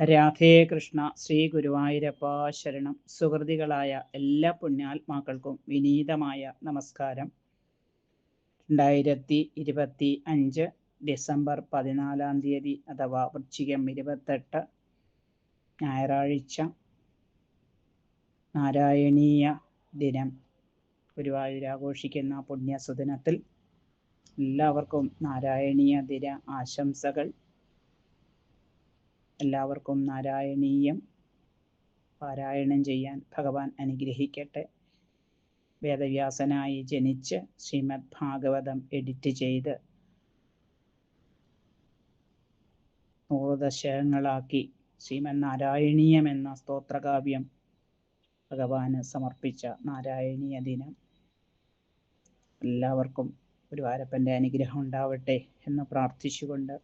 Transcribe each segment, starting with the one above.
രാധേ കൃഷ്ണ ശ്രീ ഗുരുവായൂരപ്പ ശരണം. സുഹൃതികളായ എല്ലാ പുണ്യാത്മാക്കൾക്കും വിനീതമായ നമസ്കാരം. രണ്ടായിരത്തി ഇരുപത്തി അഞ്ച് ഡിസംബർ പതിനാലാം തീയതി അഥവാ വൃശ്ചികം ഇരുപത്തെട്ട് ഞായറാഴ്ച നാരായണീയ ദിനം. ഗുരുവായൂർ ആഘോഷിക്കുന്ന പുണ്യസുദിനത്തിൽ എല്ലാവർക്കും നാരായണീയ ദിന ആശംസകൾ. എല്ലാവർക്കും നാരായണീയം. പാരായണം ചെയ്യാൻ ഭഗവാൻ അനുഗ്രഹിക്കട്ടെ. വേദവ്യാസനായി ജനിച്ച് ശ്രീമദ് ഭാഗവതം എഡിറ്റ് ചെയ്ത് നൂറ് ദശകങ്ങളാക്കി ശ്രീമദ് നാരായണീയം എന്ന സ്തോത്രകാവ്യം ഭഗവാന് സമർപ്പിച്ച നാരായണീയ ദിനം. എല്ലാവർക്കും ഒരു വാരപ്പന്റെ അനുഗ്രഹം ഉണ്ടാവട്ടെ എന്ന് പ്രാർത്ഥിച്ചുകൊണ്ട്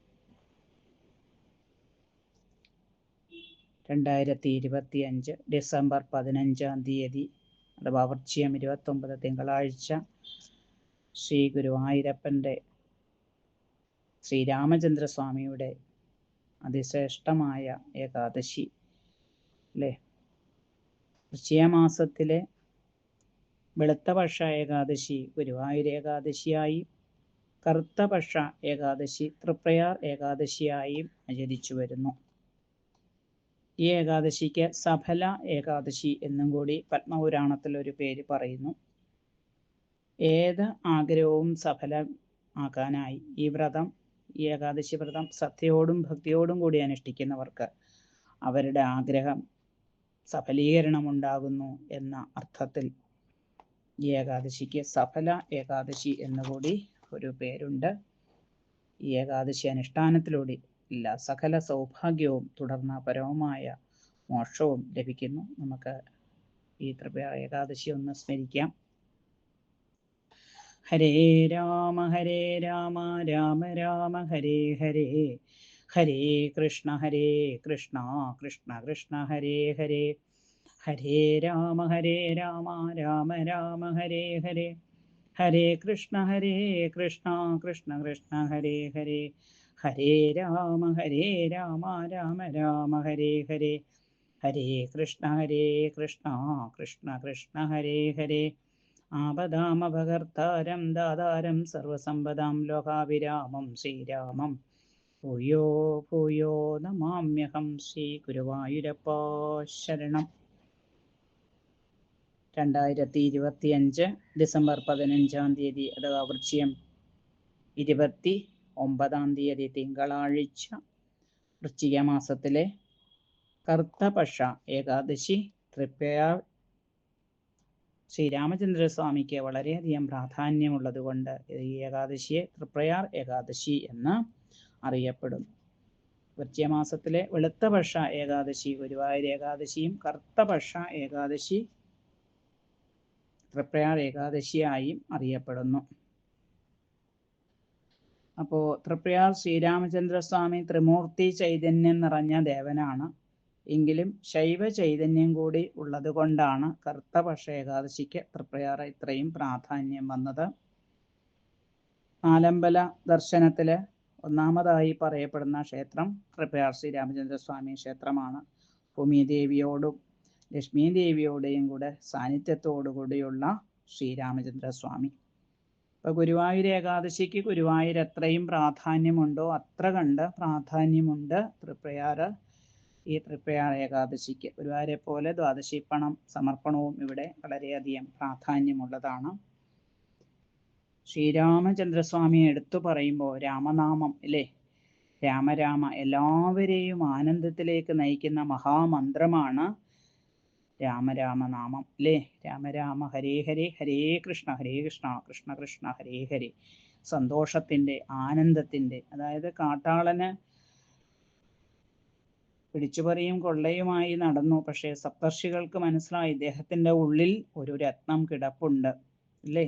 രണ്ടായിരത്തി ഇരുപത്തി അഞ്ച് ഡിസംബർ പതിനഞ്ചാം തീയതി അഥവാ വർച്ചയം ഇരുപത്തൊമ്പത് തിങ്കളാഴ്ച ശ്രീ ഗുരുവായൂരപ്പന്റെ ശ്രീരാമചന്ദ്രസ്വാമിയുടെ അതിശ്രേഷ്ഠമായ ഏകാദശി അല്ലേ വൃശ്ചികമാസത്തിലെ വെളുത്തപക്ഷ ഏകാദശി ഗുരുവായൂർ ഏകാദശിയായി കറുത്തപക്ഷ ഏകാദശി തൃപ്രയാർ ഏകാദശിയായും ആചരിച്ചു വരുന്നു. ഈ ഏകാദശിക്ക് സഫല ഏകാദശി എന്നും കൂടി പത്മപുരാണത്തിൽ ഒരു പേര് പറയുന്നു. ഏത് ആഗ്രഹവും സഫലമാക്കാനായി ഈ വ്രതം ഈ ഏകാദശി വ്രതം സത്യയോടും ഭക്തിയോടും കൂടി അനുഷ്ഠിക്കുന്നവർക്ക് അവരുടെ ആഗ്രഹം സഫലീകരണം ഉണ്ടാകുന്നു എന്ന അർത്ഥത്തിൽ ഈ ഏകാദശിക്ക് സഫല ഏകാദശി എന്നുകൂടി ഒരു പേരുണ്ട്. ഈ ഏകാദശി അനുഷ്ഠാനത്തിലൂടെ ഇല്ല. സകല സൗഭാഗ്യവും തുടർന്ന പരമമായ മോക്ഷവും ലഭിക്കുന്നു. നമുക്ക് ഈ ത്രിപുര ഏകാദശി ഒന്ന് സ്മരിക്കാം. ഹരേ രാമ ഹരേ രാമ രാമ രാമ ഹരേ ഹരേ ഹരേ കൃഷ്ണ ഹരേ കൃഷ്ണ കൃഷ്ണ കൃഷ്ണ ഹരേ ഹരേ ഹരേ രാമ ഹരേ രാമ രാമ രാമ ഹരേ ഹരേ ഹരേ കൃഷ്ണ ഹരേ കൃഷ്ണ കൃഷ്ണ കൃഷ്ണ ഹരേ ഹരേ ഹരേ രാമ ഹരേ രാമ രാമ രാമ ഹരേ ഹരേ. ഹരേ കൃഷ്ണ ഹരേ കൃഷ്ണ കൃഷ്ണ കൃഷ്ണ ഹരേ ഹരേ. ആപദാമഭകർത്താരം ദാതാരം സർവസമ്പദാം ലോകാവിരാമം ശ്രീരാമം. ഭൂയോ ഭൂയോ നമാമ്യഹം ശ്രീ ഗുരുവായൂരപ്പ ശരണം. രണ്ടായിരത്തി ഇരുപത്തിയഞ്ച് ഡിസംബർ പതിനഞ്ചാം തീയതി അഥവാ വൃശ്ചികം ഇരുപത്തി ഒമ്പതാം തീയതി തിങ്കളാഴ്ച വൃശ്ചിക മാസത്തിലെ കറുത്തപക്ഷ ഏകാദശി തൃപ്പയാർ ശ്രീരാമചന്ദ്രസ്വാമിക്ക് വളരെയധികം പ്രാധാന്യമുള്ളത് കൊണ്ട് ഈ ഏകാദശിയെ തൃപ്രയാർ ഏകാദശി എന്ന് അറിയപ്പെടുന്നു. വൃശ്ചികമാസത്തിലെ വെളുത്തപക്ഷ ഏകാദശി ഗുരുവായൂർ ഏകാദശിയും കർത്തപക്ഷ ഏകാദശി തൃപ്രയാർ ഏകാദശിയായും അറിയപ്പെടുന്നു. അപ്പോൾ തൃപ്രയാർ ശ്രീരാമചന്ദ്രസ്വാമി ത്രിമൂർത്തി ചൈതന്യം നിറഞ്ഞ ദേവനാണ്. എങ്കിലും ശൈവ ചൈതന്യം കൂടി ഉള്ളത് കൊണ്ടാണ് കർത്തപക്ഷ ഏകാദശിക്ക് തൃപ്രയാർ ഇത്രയും പ്രാധാന്യം വന്നത്. നാലമ്പല ദർശനത്തിൽ ഒന്നാമതായി പറയപ്പെടുന്ന ക്ഷേത്രം തൃപ്രയാർ ശ്രീരാമചന്ദ്രസ്വാമി ക്ഷേത്രമാണ്. ഭൂമിദേവിയോടും ലക്ഷ്മി ദേവിയോടെയും കൂടെ സാന്നിധ്യത്തോടു കൂടിയുള്ള ശ്രീരാമചന്ദ്രസ്വാമി. ഇപ്പൊ ഗുരുവായൂർ ഏകാദശിക്ക് ഗുരുവായൂർ എത്രയും പ്രാധാന്യമുണ്ടോ അത്ര കണ്ട് പ്രാധാന്യമുണ്ട് തൃപ്രയാറ് ഈ തൃപ്രയാർ ഏകാദശിക്ക്. ഗുരുവായൂരെ പോലെ ദ്വാദശി പണം സമർപ്പണവും ഇവിടെ വളരെയധികം പ്രാധാന്യമുള്ളതാണ്. ശ്രീരാമചന്ദ്രസ്വാമിയെ എടുത്തു പറയുമ്പോൾ രാമനാമം അല്ലേ രാമരാമ എല്ലാവരെയും ആനന്ദത്തിലേക്ക് നയിക്കുന്ന മഹാമന്ത്രമാണ് രാമരാമനാമം അല്ലേ രാമരാമ ഹരേ ഹരേ ഹരേ കൃഷ്ണ ഹരേ കൃഷ്ണ കൃഷ്ണ കൃഷ്ണ ഹരേ ഹരേ. സന്തോഷത്തിന്റെ ആനന്ദത്തിന്റെ അതായത് കാട്ടാളന് പിടിച്ചുപറിയും കൊള്ളയുമായി നടന്നു. പക്ഷേ സപ്തർഷികൾക്ക് മനസ്സിലായി ഇദ്ദേഹത്തിന്റെ ഉള്ളിൽ ഒരു രത്നം കിടപ്പുണ്ട് അല്ലേ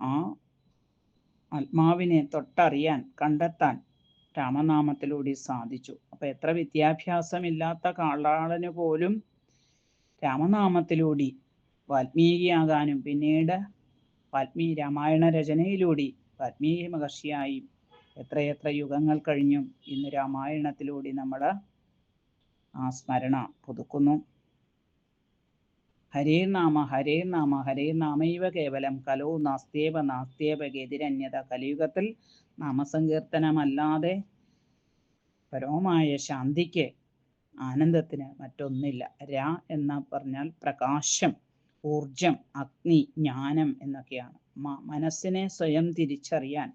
ആ ആത്മാവിനെ തൊട്ടറിയാൻ കണ്ടെത്താൻ രാമനാമത്തിലൂടെ സാധിച്ചു. അപ്പൊ എത്ര വിദ്യാഭ്യാസമില്ലാത്ത കാളാളന് പോലും രാമനാമത്തിലൂടെ വാൽമീകിയാകാനും പിന്നീട് വാൽമീകി രാമായണ രചനയിലൂടെ വാൽമീകി മഹർഷിയായി. എത്രയെത്ര യുഗങ്ങൾ കഴിഞ്ഞും ഇന്ന് രാമായണത്തിലൂടെ നമ്മൾ ആ സ്മരണ പുതുക്കുന്നു. ഹരേ നാമ ഹരേ നാമ ഹരേ നാമൈവ കേവലം കലോ നാസ്തേവ നാസ്തേവ ഗതിരന്യത കലിയുഗത്തിൽ നാമസങ്കീർത്തനമല്ലാതെ പരമമായ ശാന്തിക്ക് ആനന്ദത്തിന് മറ്റൊന്നില്ല. ര എന്ന് പറഞ്ഞാൽ പ്രകാശം ഊർജം അഗ്നി ജ്ഞാനം എന്നൊക്കെയാണ്. മനസ്സിനെ സ്വയം തിരിച്ചറിയാൻ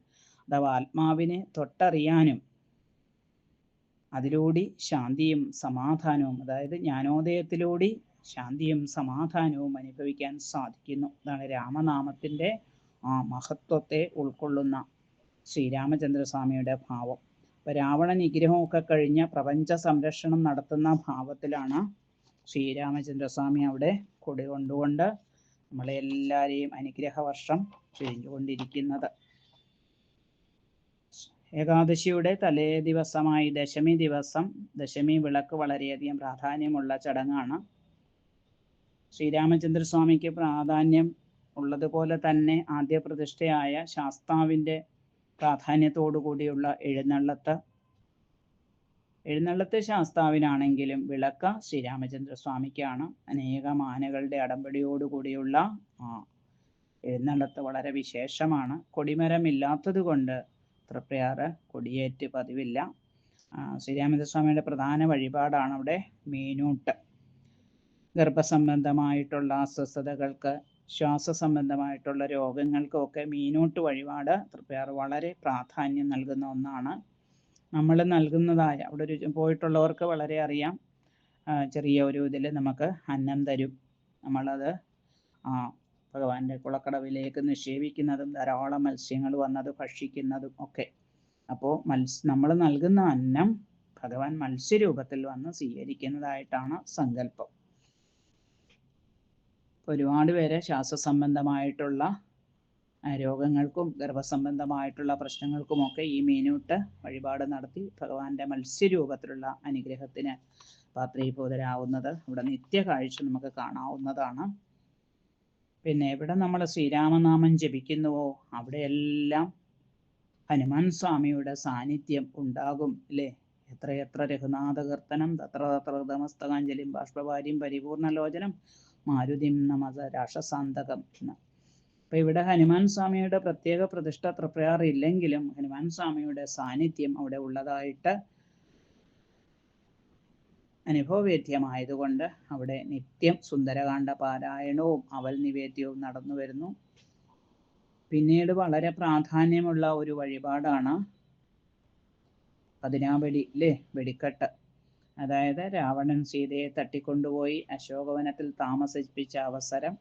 അഥവാ ആത്മാവിനെ തൊട്ടറിയാനും അതിലൂടെ ശാന്തിയും സമാധാനവും അതായത് ജ്ഞാനോദയത്തിലൂടെ ശാന്തിയും സമാധാനവും അനുഭവിക്കാൻ സാധിക്കുന്നു. അതാണ് രാമനാമത്തിന്റെ ആ മഹത്വത്തെ ഉൾക്കൊള്ളുന്ന ശ്രീരാമചന്ദ്രസ്വാമിയുടെ ഭാവം. രാവണ നിഗ്രഹമൊക്കെ കഴിഞ്ഞ പ്രപഞ്ച സംരക്ഷണം നടത്തുന്ന ഭാവത്തിലാണ് ശ്രീരാമചന്ദ്രസ്വാമി അവിടെ കൊടി കൊണ്ടുകൊണ്ട് നമ്മളെ എല്ലാവരെയും അനുഗ്രഹവർഷം ചെയ്തുകൊണ്ടിരിക്കുന്നത്. ഏകാദശിയുടെ തലേ ദിവസമായി ദശമി ദിവസം ദശമി വിളക്ക് വളരെയധികം പ്രാധാന്യമുള്ള ചടങ്ങാണ്. ശ്രീരാമചന്ദ്രസ്വാമിക്ക് പ്രാധാന്യം ഉള്ളതുപോലെ തന്നെ ആദ്യ പ്രതിഷ്ഠയായ ശാസ്താവിന്റെ പ്രാധാന്യത്തോടു കൂടിയുള്ള എഴുന്നള്ളത്ത്. എഴുന്നള്ളത്ത് ശാസ്താവിനാണെങ്കിലും വിളക്ക ശ്രീരാമചന്ദ്രസ്വാമിക്കാണ് അനേകം ആനകളുടെ അടമ്പടിയോടുകൂടിയുള്ള ആ എഴുന്നള്ളത്ത് വളരെ വിശേഷമാണ്. കൊടിമരമില്ലാത്തത് കൊണ്ട് തൃപ്രയാറ് കൊടിയേറ്റ് പതിവില്ല. ശ്രീരാമചന്ദ്രസ്വാമിയുടെ പ്രധാന വഴിപാടാണ് അവിടെ മീനൂട്ട്. ഗർഭസംബന്ധമായിട്ടുള്ള അസ്വസ്ഥതകൾക്ക് ശ്വാസ സംബന്ധമായിട്ടുള്ള രോഗങ്ങൾക്കൊക്കെ മീനോട്ട് വഴിപാട് തൃപ്പയാർ വളരെ പ്രാധാന്യം നൽകുന്ന ഒന്നാണ്. നമ്മൾ നൽകുന്നതായ അവിടെ ഒരു പോയിട്ടുള്ളവർക്ക് വളരെ അറിയാം. ചെറിയ ഒരു ഇതിൽ നമുക്ക് അന്നം തരും. നമ്മളത് ആ ഭഗവാന്റെ കുളക്കടവിലേക്ക് നിക്ഷേപിക്കുന്നതും ധാരാളം മത്സ്യങ്ങൾ വന്നത് ഭക്ഷിക്കുന്നതും ഒക്കെ. അപ്പോൾ മത്സ്യ നമ്മൾ നൽകുന്ന അന്നം ഭഗവാൻ മത്സ്യരൂപത്തിൽ വന്ന് സ്വീകരിക്കുന്നതായിട്ടാണ് സങ്കല്പം. ഒരുപാട് പേര് ശ്വാസസംബന്ധമായിട്ടുള്ള രോഗങ്ങൾക്കും ഗർഭസംബന്ധമായിട്ടുള്ള പ്രശ്നങ്ങൾക്കുമൊക്കെ ഈ മീനൂട്ട് വഴിപാട് നടത്തി ഭഗവാന്റെ മത്സ്യരൂപത്തിലുള്ള അനുഗ്രഹത്തിന് പാത്രീഭൂതരാവുന്നത്. ഇവിടെ നിത്യ കാഴ്ച നമുക്ക് കാണാവുന്നതാണ്. പിന്നെ എവിടെ നമ്മൾ ശ്രീരാമനാമം ജപിക്കുന്നുവോ അവിടെയെല്ലാം ഹനുമാൻ സ്വാമിയുടെ സാന്നിധ്യം ഉണ്ടാകും അല്ലേ? എത്രയെത്ര രഘുനാഥ കീർത്തനം തത്ര തത്ര തമസ്തകാഞ്ജലിം പരിപൂർണ പരിപൂർണലോചനം മാരുതിം നമത രാക്ഷസാന്തകം എന്ന്. അപ്പൊ ഇവിടെ ഹനുമാൻ സ്വാമിയുടെ പ്രത്യേക പ്രതിഷ്ഠ തൃപ്രയാറില്ലെങ്കിലും ഹനുമാൻ സ്വാമിയുടെ സാന്നിധ്യം അവിടെ ഉള്ളതായിട്ട് അനുഭവവേദ്യമായതുകൊണ്ട് അവിടെ നിത്യം സുന്ദരകാന്ഡ പാരായണവും അവൽ നിവേദ്യവും നടന്നു വരുന്നു. പിന്നീട് വളരെ പ്രാധാന്യമുള്ള ഒരു വഴിപാടാണ് പതിനാവടി അല്ലേ വെടിക്കെട്ട്. അതായത് രാവണൻ സീതയെ തട്ടിക്കൊണ്ടുപോയി അശോകവനത്തിൽ താമസിപ്പിച്ച അവസരം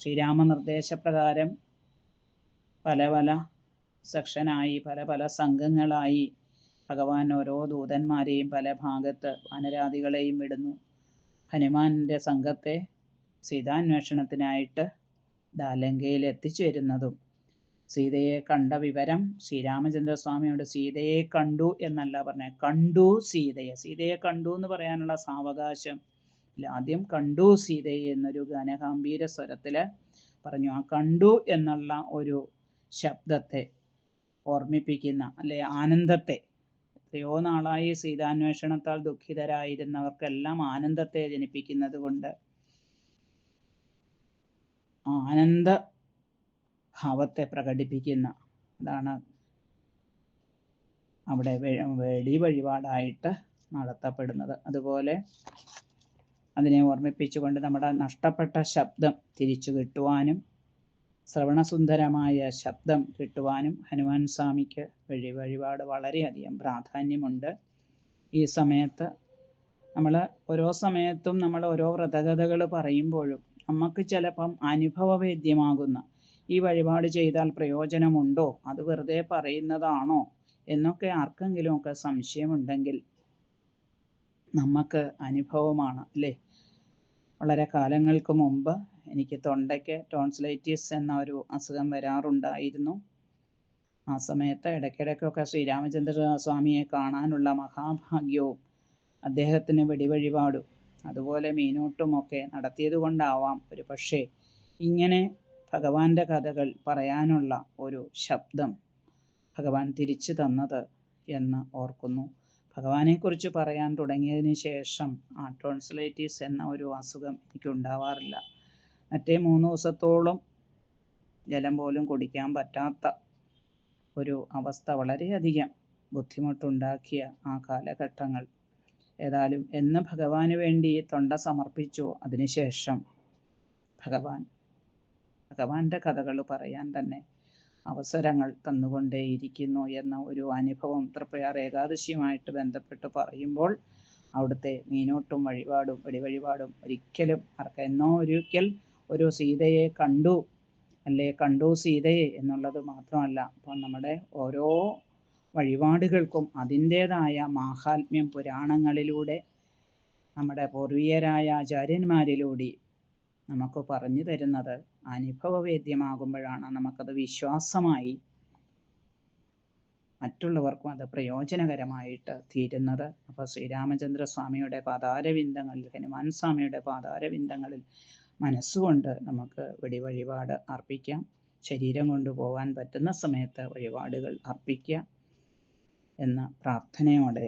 ശ്രീരാമ നിർദ്ദേശപ്രകാരം പല പല സെക്ഷനായി പല പല സംഘങ്ങളായി ഭഗവാൻ ഓരോ ദൂതന്മാരെയും പല ഭാഗത്ത് അനരാധികളെയും വിടുന്നു. ഹനുമാന്റെ സംഘത്തെ സീതാന്വേഷണത്തിനായിട്ട് ദാലങ്കയിൽ എത്തിച്ചേരുന്നതും സീതയെ കണ്ട വിവരം ശ്രീരാമചന്ദ്ര സ്വാമിയോട് സീതയെ കണ്ടു എന്നല്ല പറഞ്ഞ കണ്ടു സീതയെ. സീതയെ കണ്ടു എന്ന് പറയാനുള്ള സാവകാശം ആദ്യം കണ്ടു സീതയെ എന്നൊരു ഗാനഗാംഭീര സ്വരത്തിൽ പറഞ്ഞു. ആ കണ്ടു എന്നുള്ള ഒരു ശബ്ദത്തെ ഓർമ്മിപ്പിക്കുന്ന അല്ലെ ആനന്ദത്തെ. എത്രയോ നാളായി സീതാന്വേഷണത്താൽ ദുഃഖിതരായിരുന്നവർക്കെല്ലാം ആനന്ദത്തെ ജനിപ്പിക്കുന്നത് കൊണ്ട് ആനന്ദ ഭാവത്തെ പ്രകടിപ്പിക്കുന്ന അതാണ് അവിടെ വെടി വഴിപാടായിട്ട് നടത്തപ്പെടുന്നത്. അതുപോലെ അതിനെ ഓർമ്മിപ്പിച്ചുകൊണ്ട് നമ്മുടെ നഷ്ടപ്പെട്ട ശബ്ദം തിരിച്ചു കിട്ടുവാനും ശ്രവണസുന്ദരമായ ശബ്ദം കിട്ടുവാനും ഹനുമാൻ സ്വാമിക്ക് വഴി വഴിപാട് വളരെയധികം പ്രാധാന്യമുണ്ട്. ഈ സമയത്ത് നമ്മൾ ഓരോ സമയത്തും നമ്മൾ ഓരോ വ്രതകഥകൾ പറയുമ്പോഴും നമുക്ക് ചിലപ്പം അനുഭവവേദ്യമാകുന്ന ഈ വഴിപാട് ചെയ്താൽ പ്രയോജനമുണ്ടോ? അത് വെറുതെ പറയുന്നതാണോ? എന്നൊക്കെ ആർക്കെങ്കിലും ഒക്കെ സംശയമുണ്ടെങ്കിൽ നമുക്ക് അനുഭവമാണ് അല്ലേ? വളരെ കാലങ്ങൾക്ക് മുമ്പ് എനിക്ക് തൊണ്ടയ്ക്ക് ടോൺസിലൈറ്റിസ് എന്ന ഒരു അസുഖം വരാറുണ്ടായിരുന്നു. ആ സമയത്ത് ഇടയ്ക്കിടയ്ക്കൊക്കെ ശ്രീരാമചന്ദ്ര സ്വാമിയെ കാണാനുള്ള മഹാഭാഗ്യവും അദ്ദേഹത്തിന് വെടിവഴിപാടും അതുപോലെ മീനൂട്ടുമൊക്കെ നടത്തിയത് കൊണ്ടാവാം ഒരു പക്ഷേ ഇങ്ങനെ ഭഗവാന്റെ കഥകൾ പറയാനുള്ള ഒരു ശബ്ദം ഭഗവാൻ തിരിച്ചു തന്നത് എന്ന് ഓർക്കുന്നു. ഭഗവാനെക്കുറിച്ച് പറയാൻ തുടങ്ങിയതിന് ശേഷം ആ ടോൺസിലൈറ്റീസ് എന്ന ഒരു അസുഖം എനിക്ക് ഉണ്ടാവാറില്ല. മറ്റേ മൂന്ന് ദിവസത്തോളം ജലം പോലും കുടിക്കാൻ പറ്റാത്ത ഒരു അവസ്ഥ വളരെയധികം ബുദ്ധിമുട്ടുണ്ടാക്കിയ ആ കാലഘട്ടങ്ങൾ. ഏതായാലും എന്ന് ഭഗവാന് വേണ്ടി തൊണ്ട സമർപ്പിച്ചു. അതിനുശേഷം ഭഗവാൻ ഭഗവാന്റെ കഥകൾ പറയാൻ തന്നെ അവസരങ്ങൾ തന്നുകൊണ്ടേയിരിക്കുന്നു എന്ന ഒരു അനുഭവം തൃപ്പയാർ ഏകാദശിയുമായിട്ട് ബന്ധപ്പെട്ട് പറയുമ്പോൾ അവിടുത്തെ മീനോട്ടും വഴിപാടും വെടിവഴിപാടും ഒരിക്കലും അർക്ക എന്നോ ഒരിക്കൽ ഒരു സീതയെ കണ്ടു അല്ലേ? കണ്ടു സീതയെ എന്നുള്ളത് മാത്രമല്ല അപ്പോൾ നമ്മുടെ ഓരോ വഴിപാടുകൾക്കും അതിന്റെതായ മാഹാത്മ്യം പുരാണങ്ങളിലൂടെ നമ്മുടെ പൂർവീയരായ ആചാര്യന്മാരിലൂടെ നമുക്ക് പറഞ്ഞു തരുന്നത് അനുഭവവേദ്യമാകുമ്പോഴാണ് നമുക്കത് വിശ്വാസമായി മറ്റുള്ളവർക്കും അത് പ്രയോജനകരമായിട്ട് തീരുന്നത്. അപ്പോൾ ശ്രീരാമചന്ദ്ര സ്വാമിയുടെ പാതാരവിന്ദങ്ങളിൽ ഹനുമാൻ സ്വാമിയുടെ പാതാരവിന്ദങ്ങളിൽ മനസ്സുകൊണ്ട് നമുക്ക് വെടി വഴിപാട് അർപ്പിക്കാം. ശരീരം കൊണ്ട് പോകാൻ പറ്റുന്ന സമയത്ത് വഴിപാടുകൾ അർപ്പിക്കുക എന്ന പ്രാർത്ഥനയോടെ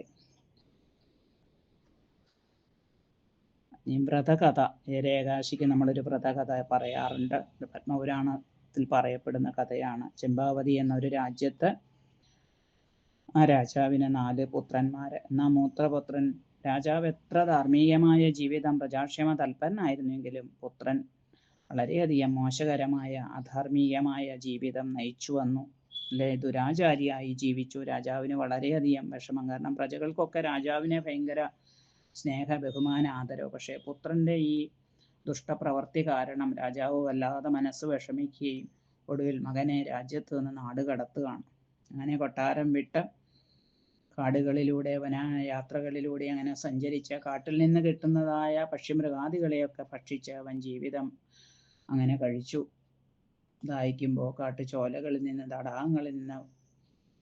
ഈ വ്രതകഥ ഏരേകാശിക്ക് നമ്മളൊരു വ്രതകഥ പറയാറുണ്ട്. പത്മപുരാണത്തിൽ പറയപ്പെടുന്ന കഥയാണ്. ചെമ്പാവതി എന്നൊരു രാജ്യത്ത് ആ രാജാവിന് നാല് പുത്രന്മാരെ. എന്നാ മൂത്രപുത്രൻ രാജാവ് എത്ര ധാർമ്മികമായ ജീവിതം പ്രജാക്ഷേമ തൽപരനായിരുന്നെങ്കിലും പുത്രൻ വളരെയധികം മോശകരമായ അധാർമികമായ ജീവിതം നയിച്ചു വന്നു. അല്ലെ ദുരാചാരിയായി ജീവിച്ചു. രാജാവിന് വളരെയധികം വിഷമം. കാരണം പ്രജകൾക്കൊക്കെ രാജാവിനെ ഭയങ്കര സ്നേഹ ബഹുമാന ആദരവ് പക്ഷേ പുത്രന്റെ ഈ ദുഷ്ടപ്രവർത്തി കാരണം രാജാവ് വല്ലാതെ മനസ്സ് വിഷമിക്കുകയും ഒടുവിൽ മകനെ രാജ്യത്ത് നിന്ന് നാട് കടത്തുകയാണ്. അങ്ങനെ കൊട്ടാരം വിട്ട് കാടുകളിലൂടെ വന യാത്രകളിലൂടെ അങ്ങനെ സഞ്ചരിച്ച് കാട്ടിൽ നിന്ന് കിട്ടുന്നതായ പക്ഷിമൃഗാദികളെയൊക്കെ ഭക്ഷിച്ച് അവൻ ജീവിതം അങ്ങനെ കഴിച്ചു. ദാഹിക്കുമ്പോൾ കാട്ടുചോലകളിൽ നിന്ന് തടാകങ്ങളിൽ നിന്ന്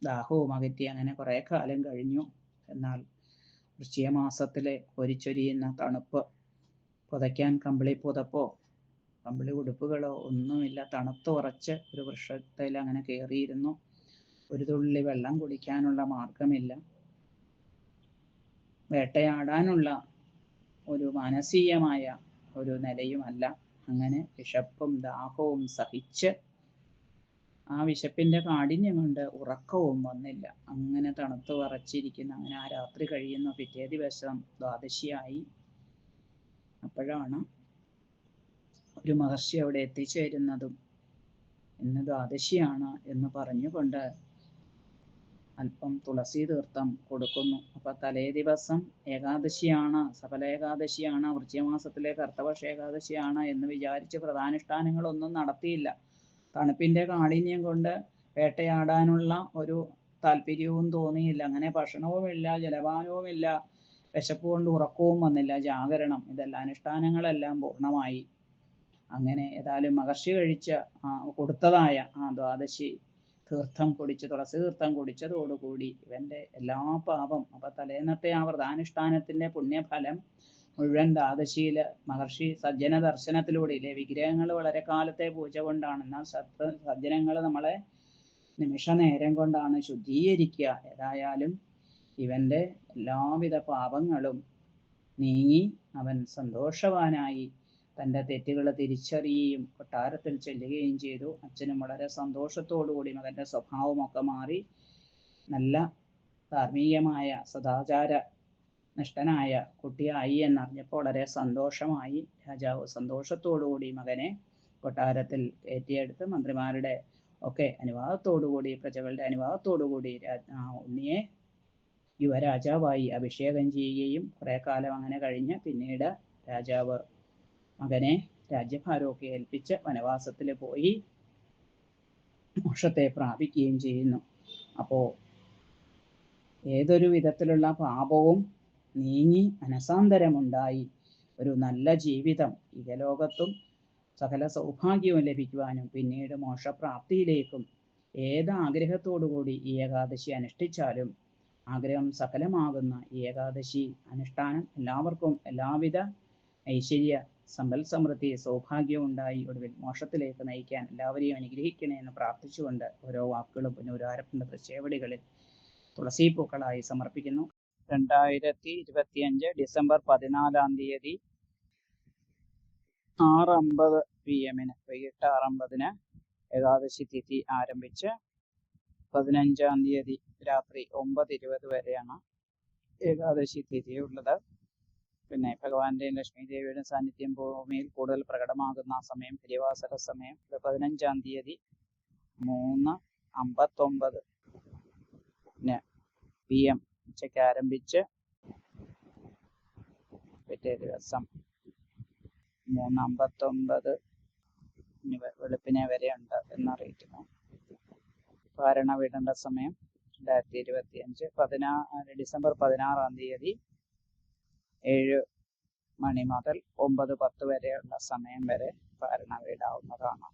ദാഹവും അകറ്റി അങ്ങനെ കുറേ കാലം കഴിഞ്ഞു. എന്നാൽ വൃശ്ചികമാസത്തിലെ ഒരിച്ചൊരിയുന്ന തണുപ്പ് പുതയ്ക്കാൻ കമ്പിളി പുതപ്പോ കമ്പിളി ഉടുപ്പുകളോ ഒന്നുമില്ല. തണുത്ത് ഉറച്ച് ഒരു വൃക്ഷത്തിൽ അങ്ങനെ കയറിയിരുന്നു. ഒരു തുള്ളി വെള്ളം കുടിക്കാനുള്ള മാർഗമില്ല വേട്ടയാടാനുള്ള ഒരു മാനസീയമായ ഒരു നിലയുമല്ല. അങ്ങനെ വിശപ്പും ദാഹവും സഹിച്ച് ആ വിശപ്പിന്റെ കാഠിന്യം കൊണ്ട് ഉറക്കവും വന്നില്ല. അങ്ങനെ തണുത്ത് വറച്ചിരിക്കുന്ന. അങ്ങനെ ആ രാത്രി കഴിയുന്ന. പിറ്റേ ദിവസം ദ്വാദശിയായി. അപ്പോഴാണ് ഒരു മഹർഷി അവിടെ എത്തിച്ചേരുന്നതും ഇന്ന് ദ്വാദശിയാണ് എന്ന് പറഞ്ഞുകൊണ്ട് അല്പം തുളസി തീർത്ഥം കൊടുക്കുന്നു. അപ്പൊ തലേ ദിവസം ഏകാദശിയാണ്. സഫല ഏകാദശിയാണ്. വൃശ്ചികമാസത്തിലെ കർത്തപക്ഷ ഏകാദശിയാണ് എന്ന് വിചാരിച്ച് പ്രധാനുഷ്ഠാനങ്ങളൊന്നും നടത്തിയില്ല. തണുപ്പിന്റെ കാഠിന്യം കൊണ്ട് വേട്ടയാടാനുള്ള ഒരു താല്പര്യവും തോന്നിയില്ല. അങ്ങനെ ഭക്ഷണവുമില്ല ജലപാനവുമില്ല വിശപ്പ് കൊണ്ട് ഉറക്കവും വന്നില്ല ജാഗരണം ഇതെല്ലാം അനുഷ്ഠാനങ്ങളെല്ലാം പൂർണമായി. അങ്ങനെ ഏതായാലും മഹർഷി കഴിച്ച കൊടുത്തതായ ആ ദ്വാദശി തീർത്ഥം കുടിച്ച് തുളസി തീർത്ഥം കുടിച്ചതോടുകൂടി ഇവന്റെ എല്ലാ പാപം അപ്പൊ തലേന്നത്തെ ആ വ്രതാനുഷ്ഠാനത്തിന്റെ പുണ്യഫലം മുഴുവൻ ദ്വാദശിയിൽ മഹർഷി സജ്ജന ദർശനത്തിലൂടെ ഇല്ലേ വിഗ്രഹങ്ങൾ വളരെ കാലത്തെ പൂജ കൊണ്ടാണ്. എന്നാൽ സത് സജ്ജനങ്ങൾ നമ്മളെ നിമിഷ നേരം കൊണ്ടാണ് ശുദ്ധീകരിക്കുക. ഏതായാലും ഇവന്റെ എല്ലാവിധ പാപങ്ങളും നീങ്ങി അവൻ സന്തോഷവാനായി തന്റെ തെറ്റുകൾ തിരിച്ചറിയുകയും കൊട്ടാരത്തിൽ ചെല്ലുകയും ചെയ്തു. അച്ഛനും വളരെ സന്തോഷത്തോടുകൂടി മകന്റെ സ്വഭാവമൊക്കെ മാറി നല്ല ധാർമ്മികമായ സദാചാര നിഷ്ഠനായ കുട്ടിയായി എന്നറിഞ്ഞപ്പോൾ വളരെ സന്തോഷമായി. രാജാവ് സന്തോഷത്തോടുകൂടി മകനെ കൊട്ടാരത്തിൽ കയറ്റിയെടുത്ത് മന്ത്രിമാരുടെ ഒക്കെ അനുവാദത്തോടുകൂടി പ്രജകളുടെ അനുവാദത്തോടുകൂടി ഉണ്ണിയെ യുവരാജാവായി അഭിഷേകം ചെയ്യുകയും കുറെ കാലം അങ്ങനെ കഴിഞ്ഞ് പിന്നീട് രാജാവ് മകനെ രാജ്യഭാരമൊക്കെ ഏൽപ്പിച്ച് വനവാസത്തിൽ പോയി മോക്ഷത്തെ പ്രാപിക്കുകയും ചെയ്യുന്നു. അപ്പോൾ ഏതൊരു വിധത്തിലുള്ള പാപവും നീങ്ങി മനസാന്തരമുണ്ടായി. ഒരു നല്ല ജീവിതം ഇഹലോകത്തും സകല സൗഭാഗ്യവും ലഭിക്കുവാനും പിന്നീട് മോക്ഷപ്രാപ്തിയിലേക്കും ഏത് ആഗ്രഹത്തോടുകൂടി ഈ ഏകാദശി അനുഷ്ഠിച്ചാലും ആഗ്രഹം സഫലമാകുന്ന ഏകാദശി അനുഷ്ഠാനം എല്ലാവർക്കും എല്ലാവിധ ഐശ്വര്യ സമ്പൽ സമൃദ്ധി സൗഭാഗ്യം ഉണ്ടായി ഒടുവിൽ മോക്ഷത്തിലേക്ക് നയിക്കാൻ എല്ലാവരെയും അനുഗ്രഹിക്കണേ എന്ന് പ്രാർത്ഥിച്ചുകൊണ്ട് ഓരോ വാക്കുകളും പുനരാരപ്പന്റെ തൃച്ചേവടികളിൽ തുളസി പൂക്കളായി സമർപ്പിക്കുന്നു. രണ്ടായിരത്തി ഇരുപത്തിയഞ്ച് ഡിസംബർ പതിനാലാം തീയതി ആറ് അമ്പത് പി എമ്മിന് വൈകിട്ട് ആറ് അമ്പതിന് ഏകാദശി തിഥി ആരംഭിച്ച് പതിനഞ്ചാം തീയതി രാത്രി ഒമ്പത് ഇരുപത് വരെയാണ് ഏകാദശി തിഥി ഉള്ളത്. പിന്നെ ഭഗവാന്റെയും ലക്ഷ്മി ദേവിയുടെയും സാന്നിധ്യം ഭൂമിയിൽ കൂടുതൽ പ്രകടമാകുന്ന സമയം തിരുവാസര സമയം പതിനഞ്ചാം തീയതി മൂന്ന് അമ്പത്തൊമ്പത് പി എം ഉച്ചയ്ക്ക് ആരംഭിച്ച് പിറ്റേ ദിവസം മൂന്ന് അമ്പത്തൊമ്പത് വെളുപ്പിനെ വരെ ഉണ്ട് എന്നറിയിക്കുന്നു. ഭരണ വിടേണ്ട സമയം രണ്ടായിരത്തി ഇരുപത്തി അഞ്ച് പതിനാ ഡിസംബർ പതിനാറാം തീയതി ഏഴ് മണി മുതൽ ഒമ്പത് പത്ത് വരെയുള്ള സമയം വരെ ഭരണ വീടാവുന്നതാണ്